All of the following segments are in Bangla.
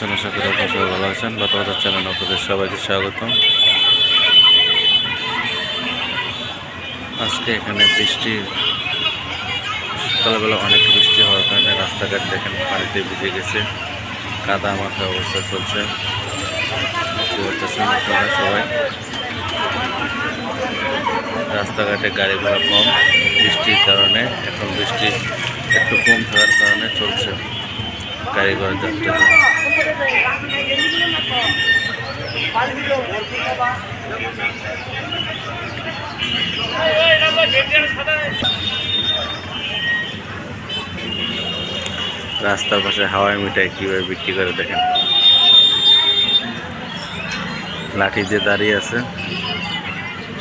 আছেন আশা করি আপনারা সবাই ভালো আছেন লতাবাজার চ্যানেল আপনাদের সবাইকে স্বাগতম। আজকে এখানে বৃষ্টি, সকালবেলা অনেক বৃষ্টি হওয়ার কারণে রাস্তাঘাট দেখেন পানিতে ভিজে গেছে। কাদা মাথা অবস্থা চলছে। সবাই। রাস্তাঘাটে গাড়ি ঘোড়া কম, বৃষ্টির কারণে। এখন বৃষ্টি একটু কম থাকার কারণে চলছে। গাড়ি ঘোড়া যাত্রা রাস্তার পাশে হাওয়াই মিঠাই কীভাবে বিক্রি করে দেখেন। লাঠি দিয়ে দাঁড়িয়ে আছে।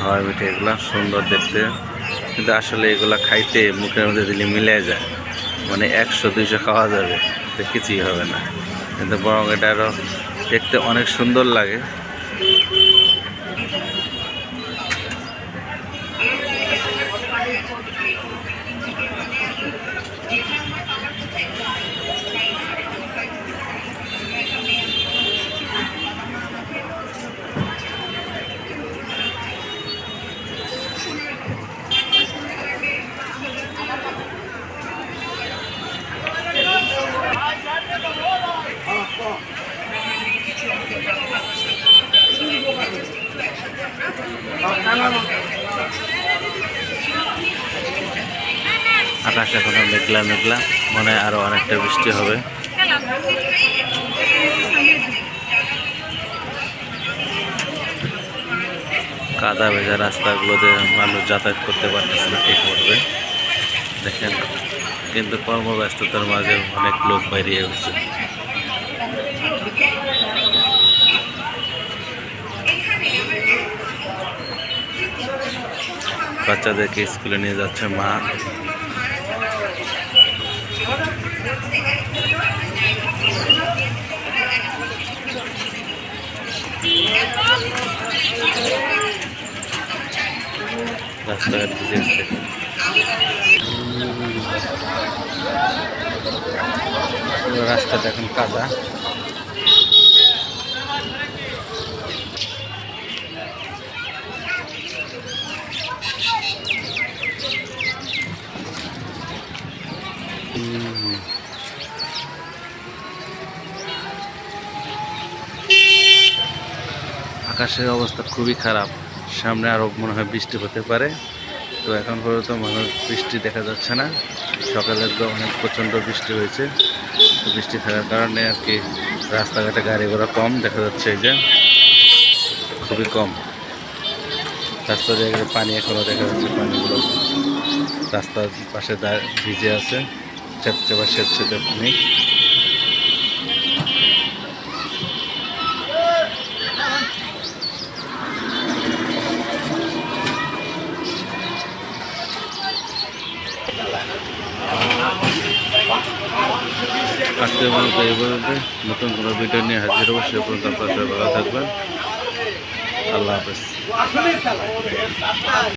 হাওয়াই মিঠাই এগুলো সুন্দর দেখতে। কিন্তু আসলে এগুলা খাইতে মুখের মধ্যে দিলে মিলে যায় মানে একশো, দুইশো খাওয়া যাবে। তো কিছুই হবে না। কিন্তু বরং এটা আরও দেখতে অনেক সুন্দর লাগে। আকাশ এখনও মেঘলা মেঘলা। মনে হয় আরও অনেকটা বৃষ্টি হবে। কাদা ভেজা রাস্তাগুলোতে মানুষ যাতায়াত করতে পারতেছে না, ঠিক করবে। দেখেন, কিন্তু কর্মব্যস্ততার মাঝে অনেক লোক বেরিয়ে গেছে বাচ্চাদেরকে স্কুলে নিয়ে যাচ্ছে মা। রাস্তাঘাট রাস্তাটা এখন কাদা। আকাশের অবস্থা খুবই খারাপ। সামনে আরও মনে হয় বৃষ্টি হতে পারে। তো এখন পর্যন্ত মানুষ বৃষ্টি দেখা যাচ্ছে না। সকালে তো অনেক প্রচণ্ড বৃষ্টি হয়েছে। তো বৃষ্টি থাকার কারণে আর কি রাস্তাঘাটে গাড়ি ঘোড়া কম দেখা যাচ্ছে এই যে। খুবই কম। রাস্তা জায়গায় পানি এখনও দেখা যাচ্ছে, পানিগুলো রাস্তার পাশে ভিজে আছে। চেপচে বা সেচেতে পানি আজকের মতো এই পর্যন্ত নতুন কোনো ভিডিও নিয়ে হাজির হব, সে পর্যন্ত আপনার সবাই ভালো থাকবেন। আল্লাহ হাফেজ।